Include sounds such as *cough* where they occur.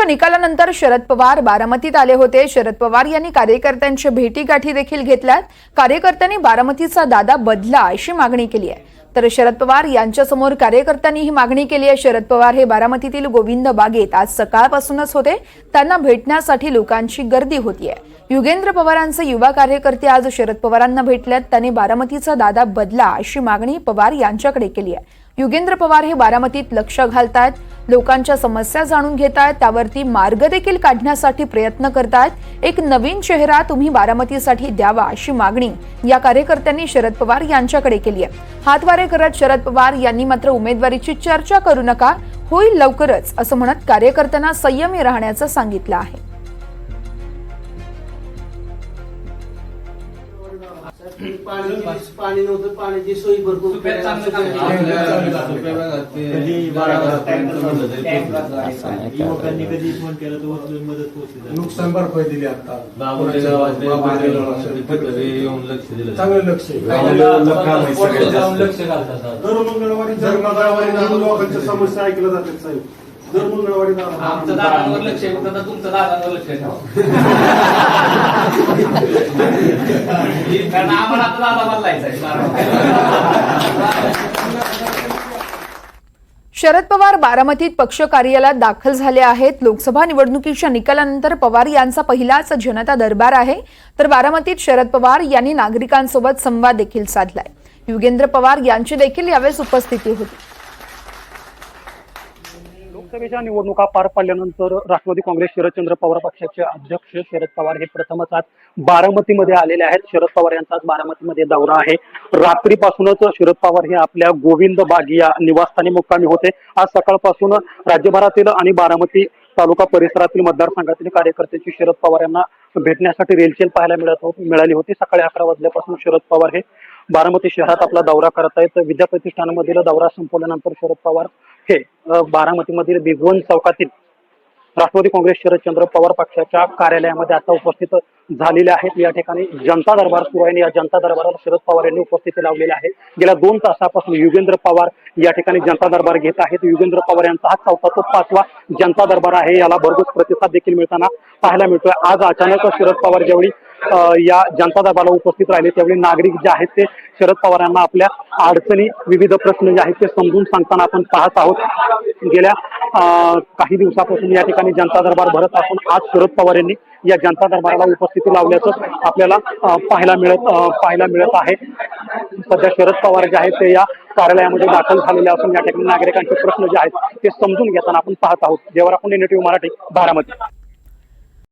निकालानंतर शरद पवार बारामतीत आले होते. शरद पवार यांनी कार्यकर्त्यांच्या भेटीगाठी देखील घेतल्यात. कार्यकर्त्यांनी बारामतीचा दादा बदला अशी मागणी केली आहे. तर शरद पवार यांच्यासमोर कार्यकर्त्यांनी ही मागणी केली आहे. शरद पवार हे बारामतीतील गोविंद बागेत आज सकाळपासूनच होते. त्यांना भेटण्यासाठी लोकांची गर्दी होतीये युगेंद्र पवारांचे युवा कार्यकर्ते आज शरद पवारांना भेटल्यात. त्यांनी बारामतीचा दादा बदला अशी मागणी पवार यांच्याकडे केली आहे. युगेंद्र पवार हे बारामतीत लक्ष घालतायत. लोकांच्या समस्या जाणून घेत आहेत त्यावरती मार्ग देखील काढण्यासाठी प्रयत्न करतायत. एक नवीन चेहरा तुम्ही बारामतीसाठी द्यावा अशी मागणी या कार्यकर्त्यांनी शरद पवार यांच्याकडे केली आहे. हातवारे करत शरद पवार यांनी मात्र उमेदवारीची चर्चा करू नका. होईल लवकरच असं म्हणत कार्यकर्त्यांना संयमी राहण्याचं सांगितलं आहे. पाणी पाणी नव्हतं पाण्याची सोयी भरपूर युवकांनी कधी फोन केला तर मदत पोहोचली? नुकसान भरपाई दिली आता. येऊन लक्ष दिलं चांगलं लक्ष दर मंगळवारी दर मंगळवारी लोकांच्या समस्या ऐकल्या जातात साहेब. दर मंगळवारी. आमचं दादांवर लक्ष आहे तुमचं दादांवर लक्ष ठेवा *laughs* कारण आम्हाला आता बदलायचा शरद पवार बारामतीत पक्ष कार्यालयात दाखल झाले आहेत. लोकसभा निवडणुकीच्या निकालानंतर पवार यांचा पहिलाच जनता दरबार आहे. तर बारामतीत शरद पवार यांनी नागरिकांसोबत संवाद देखील साधलाय. युगेंद्र पवार यांची देखील यावेळेस उपस्थिती होती. लोकसभेच्या निवडणुका पार पडल्यानंतर राष्ट्रवादी काँग्रेस शरदचंद्र पवार पक्षाचे अध्यक्ष शरद पवार हे प्रथमच आज बारामतीमध्ये आलेले आहेत. शरद पवार यांचा आज बारामतीमध्ये दौरा आहे. रात्रीपासूनच शरद पवार हे आपल्या गोविंद बाग या निवासस्थानी मुक्कामी होते. आज सकाळपासून राज्यभरातील आणि बारामती तालुका परिसरातील मतदारसंघातील कार्यकर्त्यांची शरद पवार यांना भेटण्यासाठी रेलचेल पाहायला मिळत मिळाली होती. सकाळी अकरा वाजल्यापासून शरद पवार हे बारामती शहरात आपला दौरा करत आहेत. विद्याप्रतिष्ठानमधील दौरा संपवल्यानंतर शरद पवार हे बारामतीमधील बिगवन चौकातील राष्ट्रवादी काँग्रेस शरदचंद्र पवार पक्षाच्या कार्यालयामध्ये आता उपस्थित झालेले आहेत. या ठिकाणी जनता दरबार सुरू आहे या जनता दरबाराला शरद पवार यांनी उपस्थिती लावलेली आहे. गेल्या दोन तासापासून युगेंद्र पवार या ठिकाणी जनता दरबार घेत आहेत. युगेंद्र पवार यांचा हा चौथा तो पाचवा जनता दरबार आहे. याला भरघोस प्रतिसाद देखील मिळताना पाहायला मिळतोय. आज अचानक शरद पवार ज्यावेळी या जनता दरबारला उपस्थित राहिले. त्यावेळी नागरिक जे आहेत ते शरद पवार यांना आपल्या अडचणी विविध प्रश्न जे आहेत ते समजून सांगताना आपण पाहत आहोत. गेल्या काही दिवसापासून या ठिकाणी जनता दरबार भरत असून आज शरद पवार यांनी या जनता दरबाराला उपस्थिती लावल्याचं आपल्याला पाहायला मिळत पाहायला मिळत आहे. सध्या शरद पवार जे आहेत ते या कार्यालयामध्ये दाखल झालेले असून या ठिकाणी नागरिकांचे प्रश्न जे आहेत ते समजून घेताना आपण पाहत आहोत. जेव्हा आपण नेटिव्ह मराठी बारामती.